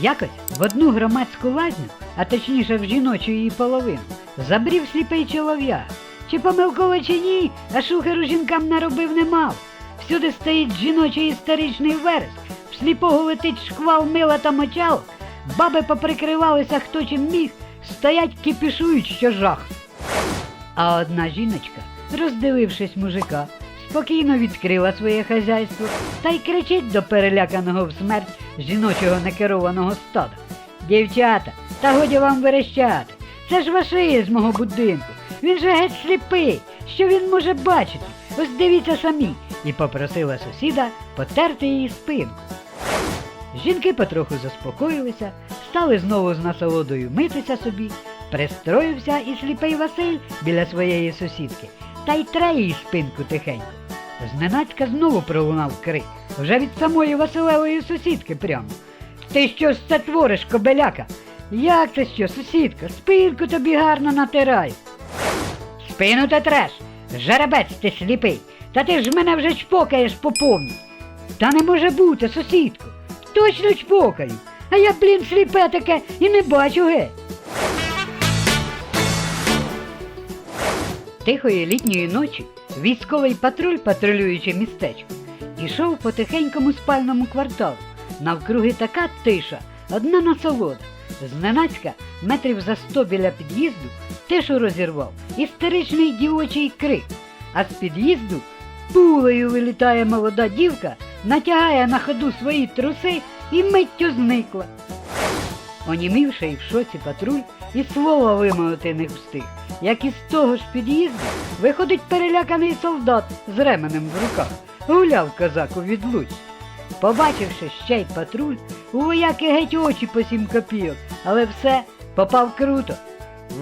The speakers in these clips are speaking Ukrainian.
Якось в одну громадську лазню, а точніше в жіночу її половину, забрів сліпий чолов'я. Чи помилково чи ні, а шухеру жінкам наробив немало. Всюди стоїть жіночий історичний вереск, в сліпого летить шквал мила та мочалок, баби поприкривалися хто чим міг, стоять кипішують, що жах. А одна жіночка, роздивившись мужика, спокійно відкрила своє хазяйство та й кричить до переляканого в смерть жіночого некерованого стада. Дівчата, та годі вам верещати. Це ж вашиє з мого будинку. Він же геть сліпий. Що він може бачити? Ось дивіться самі. І попросила сусіда потерти її спинку. Жінки потроху заспокоїлися, стали знову з насолодою митися собі, пристроївся і сліпий Василь біля своєї сусідки, та й тре спинку тихенько. Зненацька знову пролунав крик, вже від самої Василевої сусідки прямо. Ти що це твориш, кобеляка? Як це що, сусідка, спинку тобі гарно натираю. Спину ти треш, жеребець ти сліпий, та ти ж мене вже чпокаєш по повній. Та не може бути, сусідко. Точно чпокаю. А я, блін, сліпе таке і не бачу геть. Тихої літньої ночі військовий патруль, патрулюючи містечко, ішов по тихенькому спальному кварталу. Навкруги така тиша, одна насолода. Зненацька, метрів за сто біля під'їзду, тишу розірвав істеричний дівочий крик, а з під'їзду пулею вилітає молода дівка, натягає на ходу свої труси і миттю зникла. Онімівши і в шоці патруль, і слова вимовити не встиг, як із того ж під'їзду виходить переляканий солдат з ременем в руках, гуляв козак у відлуч. Побачивши ще й патруль, у вояки геть очі по сім копійок, але все попав круто.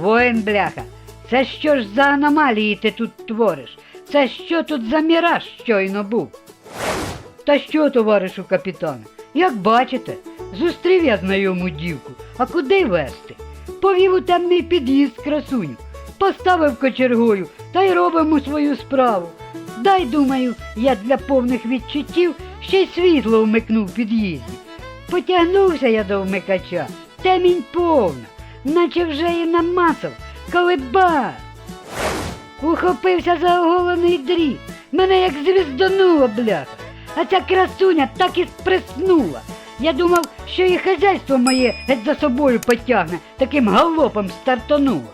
Воїн бляха, це що ж за аномалії ти тут твориш? Це що тут за міраж щойно був? Та що, товаришу капітане, як бачите, зустрів я знайому дівку, а куди вести? Повів у темний під'їзд красуню, поставив кочергою та й робимо свою справу. Дай, думаю, я для повних відчуттів ще й світло вмикнув в під'їзді. Потягнувся я до вмикача, темінь повна, наче вже і намасав, коли ба! Ухопився за оголений дріт, мене як звіздануло, бляха. А ця красуня так і спреснула. Я думав, що і хазяйство моє геть за собою потягне, таким галопом стартонуло.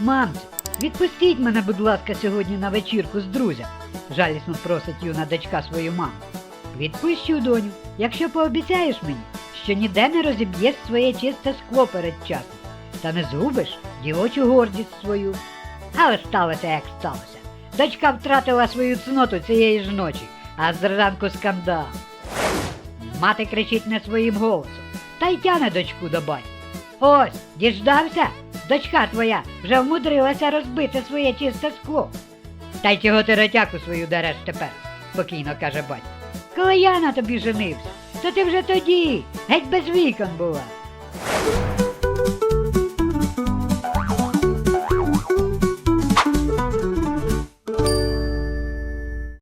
Мамцю, відпустіть мене, будь ласка, сьогодні на вечірку з друзями, жалісно просить юна дочка свою маму. Відпущу, доню, якщо пообіцяєш мені, що ніде не розіб'єш своє чисте скло передчасно, та не згубиш дівочу гордість свою. Але сталося, як сталося. Дочка втратила свою цноту цієї ж ночі, а зранку скандал. Мати кричить не своїм голосом, та й тяне дочку до батька. Ось, діждався? Дочка твоя вже вмудрилася розбити своє чисте скло. Та й чого ти ротяку свою дереш тепер, спокійно каже батько. Коли я на тобі женився, то ти вже тоді, геть без вікон була.